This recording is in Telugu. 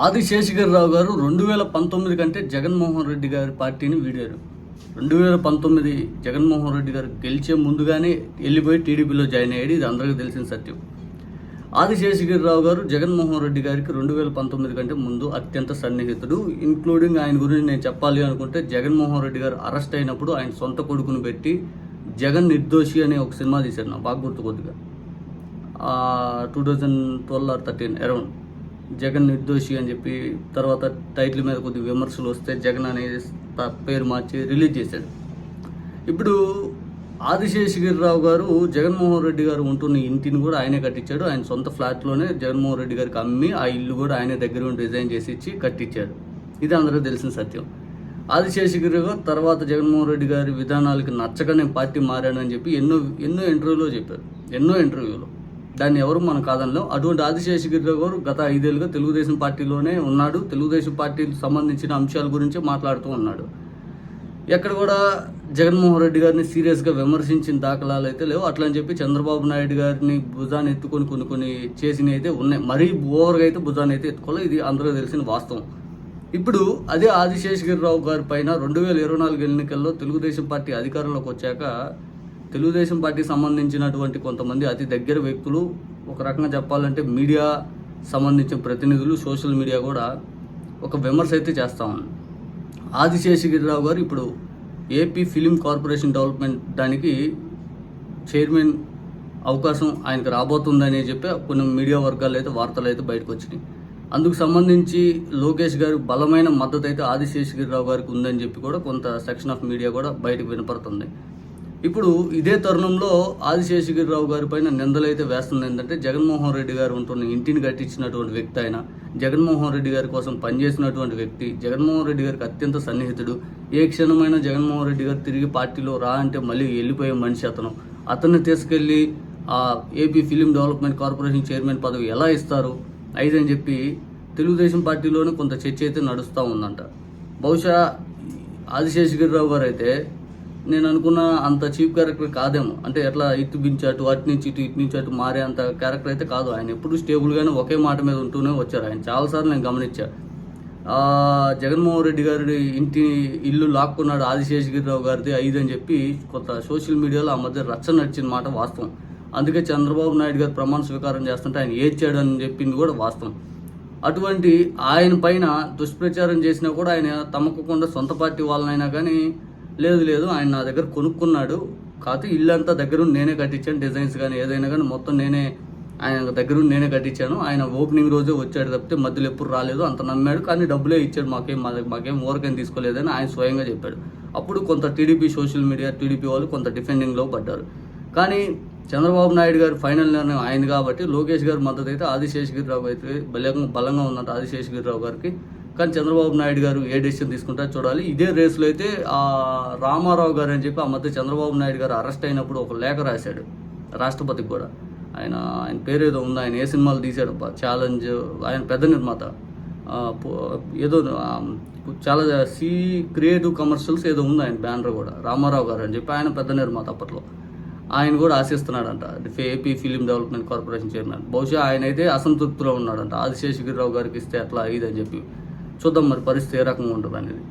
ఆదిశేషగిరిరావు గారు రెండు వేల పంతొమ్మిది కంటే జగన్మోహన్ రెడ్డి గారి పార్టీని వీడారు. రెండు వేల పంతొమ్మిది జగన్మోహన్ రెడ్డి గారు గెలిచే ముందుగానే వెళ్ళిపోయి టీడీపీలో జాయిన్ అయ్యాడు. ఇది అందరికీ తెలిసిన సత్యం. ఆదిశేషగిరిరావు గారు జగన్మోహన్ రెడ్డి గారికి రెండు వేల పంతొమ్మిది కంటే ముందు అత్యంత సన్నిహితుడు. ఇంక్లూడింగ్ ఆయన గురించి నేను చెప్పాలి అనుకుంటే జగన్మోహన్ రెడ్డి గారు అరెస్ట్ అయినప్పుడు ఆయన సొంత కొడుకును పెట్టి జగన్ నిర్దోషి అనే ఒక సినిమా తీశారు. నా బాగా గుర్తు కొద్దిగా two thousand twelve or thirteen around. Jagan నిర్దోషి అని చెప్పి తర్వాత టైటిల్ మీద కొద్ది విమర్శలు వస్తే జగన్ అనే పేరు మార్చి రిలీజ్ చేశాడు. ఇప్పుడు ఆదిశేషగిరిరావు గారు జగన్మోహన్ రెడ్డి గారు ఉంటున్న ఇంటిని కూడా ఆయనే కట్టించాడు. ఆయన సొంత ఫ్లాట్లోనే జగన్మోహన్ రెడ్డి గారికి అమ్మి ఆ ఇల్లు కూడా ఆయన దగ్గర ఉండి డిజైన్ చేసి ఇచ్చి కట్టించాడు ఇది అందరికీ తెలిసిన సత్యం. ఆదిశేషగిరి గారు తర్వాత జగన్మోహన్ రెడ్డి గారి విధానాలకి నచ్చక నేను పార్టీ మారానని చెప్పి ఎన్నో ఎన్నో ఇంటర్వ్యూలో చెప్పారు. ఎన్నో ఇంటర్వ్యూలో దాన్ని ఎవరు మనం కాదనలేం. అటువంటి ఆదిశేషగిరి గారు గత ఐదేళ్ళుగా తెలుగుదేశం పార్టీలోనే ఉన్నాడు. తెలుగుదేశం పార్టీకి సంబంధించిన అంశాల గురించి మాట్లాడుతూ ఉన్నాడు. ఎక్కడ కూడా జగన్మోహన్ రెడ్డి గారిని సీరియస్గా విమర్శించిన దాఖలాలు అయితే లేవు. అట్లా అని చెప్పి చంద్రబాబు నాయుడు గారిని భుజాన్ని ఎత్తుకొని కొన్ని కొన్ని చేసినవి అయితే ఉన్నాయి. మరీ ఓవర్గా అయితే భుజాన్ని అయితే ఎత్తుకోలేదు. ఇది అందరూ తెలిసిన వాస్తవం. ఇప్పుడు అదే ఆదిశేషగిరిరావు గారి పైన రెండు వేల ఇరవై నాలుగు ఎన్నికల్లో తెలుగుదేశం పార్టీ అధికారంలోకి వచ్చాక తెలుగుదేశం పార్టీకి సంబంధించినటువంటి కొంతమంది అతి దగ్గర వ్యక్తులు ఒక రకంగా చెప్పాలంటే మీడియా సంబంధించిన ప్రతినిధులు సోషల్ మీడియా కూడా ఒక విమర్శ అయితే చేస్తా ఉంది. ఆదిశేషగిరిరావు గారు ఇప్పుడు ఏపీ ఫిలిం కార్పొరేషన్ డెవలప్మెంట్ దానికి చైర్మన్ అవకాశం ఆయనకు రాబోతుందని చెప్పి కొన్ని మీడియా వర్గాలు అయితే వార్తలు అయితే బయటకు వచ్చినాయి. అందుకు సంబంధించి లోకేష్ గారు బలమైన మద్దతు అయితే ఆదిశేషగిరిరావు గారికి ఉందని చెప్పి కూడా కొంత సెక్షన్ ఆఫ్ మీడియా కూడా బయటకు వినపడుతుంది. ఇప్పుడు ఇదే తరుణంలో ఆదిశేషగిరిరావు గారి పైన నిందలైతే వేస్తుంది ఏంటంటే జగన్మోహన్ రెడ్డి గారు ఉంటున్న ఇంటిని కట్టించినటువంటి వ్యక్తి ఆయన జగన్మోహన్ రెడ్డి గారి కోసం పనిచేసినటువంటి వ్యక్తి జగన్మోహన్ రెడ్డి గారికి అత్యంత సన్నిహితుడు. ఏ క్షణమైన జగన్మోహన్ రెడ్డి గారు తిరిగి పార్టీలో రా అంటే మళ్ళీ వెళ్ళిపోయే మనిషి అతను. అతన్ని తీసుకెళ్ళి ఆ AP film development corporation chairman పదవి ఎలా ఇస్తారు? ఐదని చెప్పి తెలుగుదేశం పార్టీలోనే కొంత చర్చ అయితే నడుస్తూ ఉందంట. బహుశా ఆదిశేషగిరిరావు గారు అయితే నేను అనుకున్న అంత చీఫ్ క్యారెక్టర్ కాదేమో. అంటే ఎట్లా ఇటు బించాటు అటు నుంచి ఇటు ఇటు నుంచి అటు మారే అంత క్యారెక్టర్ అయితే కాదు. ఆయన ఎప్పుడు స్టేబుల్గానే ఒకే మాట మీద ఉంటూనే వచ్చారు. ఆయన చాలాసార్లు నేను గమనించా. జగన్మోహన్ రెడ్డి గారి ఇంటి ఇల్లు లాక్కున్నాడు ఆదిశేషగిరిరావు గారిది ఐదు అని చెప్పి కొంత సోషల్ మీడియాలో ఆ మధ్య రచ్చ నడిచిన మాట వాస్తవం. అందుకే చంద్రబాబు నాయుడు గారు ప్రమాణ స్వీకారం చేస్తుంటే ఆయన ఏడ్చాడు అని చెప్పింది కూడా వాస్తవం. అటువంటి ఆయన పైన దుష్ప్రచారం చేసినా కూడా ఆయన తమకకుండా సొంత పార్టీ వాళ్ళనైనా కానీ లేదు లేదు ఆయన నా దగ్గర కొనుక్కున్నాడు. కాకపోతే ఇల్లు అంతా దగ్గరుండి నేనే కట్టించాను డిజైన్స్ కానీ ఏదైనా కానీ మొత్తం నేనే ఆయన దగ్గరుండి నేనే కట్టించాను. ఆయన ఓపెనింగ్ రోజే వచ్చాడు తప్పితే మధ్యలో ఎప్పుడు రాలేదు అంత నమ్మాడు. కానీ డబ్బులే ఇచ్చాడు మాకేం మా మాకేం ఓరకేం తీసుకోలేదని ఆయన స్వయంగా చెప్పాడు. అప్పుడు కొంత టీడీపీ సోషల్ మీడియా టీడీపీ వాళ్ళు కొంత డిఫెండింగ్లో పడ్డారు. కానీ చంద్రబాబు నాయుడు గారి ఫైనల్ నిర్ణయం ఆయన కాబట్టి లోకేష్ గారి మద్దతు అయితే ఆదిశేషగిరిరావు అయితే బలంగా బలంగా ఉందంట ఆదిశేషగిరిరావు గారికి కానీ చంద్రబాబు నాయుడు గారు ఏ డెసిషన్ తీసుకుంటారో చూడాలి. ఇదే రేసులో అయితే ఆ రామారావు గారు అని చెప్పి ఆ మధ్య చంద్రబాబు నాయుడు గారు అరెస్ట్ అయినప్పుడు ఒక లేఖ రాశాడు రాష్ట్రపతికి కూడా. ఆయన ఆయన పేరు ఏదో ఉంది ఆయన ఏ సినిమాలు తీశాడు ఛాలెంజ్ ఆయన పెద్ద నిర్మాత. పో- ఏదో చాలా సి క్రియేటివ్ కమర్షియల్స్ ఏదో ఉంది ఆయన బ్యానర్ కూడా రామారావు గారు అని చెప్పి ఆయన పెద్ద నిర్మాత అప్పట్లో. ఆయన కూడా ఆశిస్తున్నాడంట AP film development corporation chairman. బహుశా ఆయన అయితే అసంతృప్తిలో ఉన్నాడంట ఆదిశేషగిరిరావు గారికి ఇస్తే అట్లా ఇది అని చెప్పి. చూద్దాం మరి పరిస్థితి ఏ రకంగా ఉంటుంది అనేది